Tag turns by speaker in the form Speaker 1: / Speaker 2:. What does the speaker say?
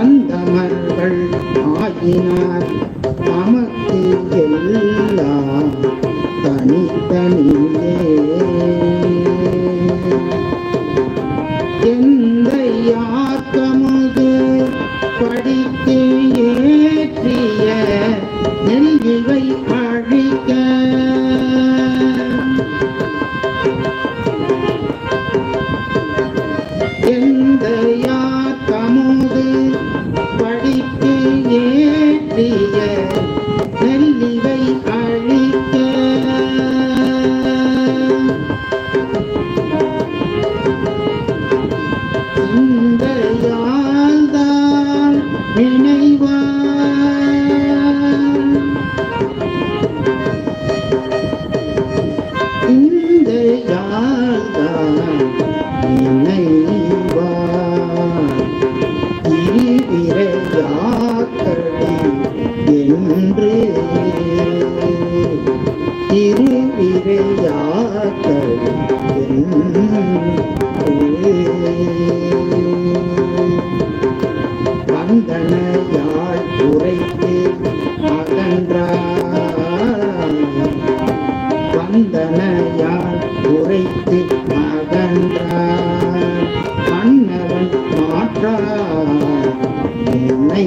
Speaker 1: அந்தமர்கள் ஆகினார். நமக்கு நினைவார். இந்த யாழ்தான் நினைவார்? இருவிரையாக்களி என்று இருவிரையாக்களி அகன்றார் வந்தனையாள் உரைத்து அகன்றார் மன்னவன் மாற்றார். என்னை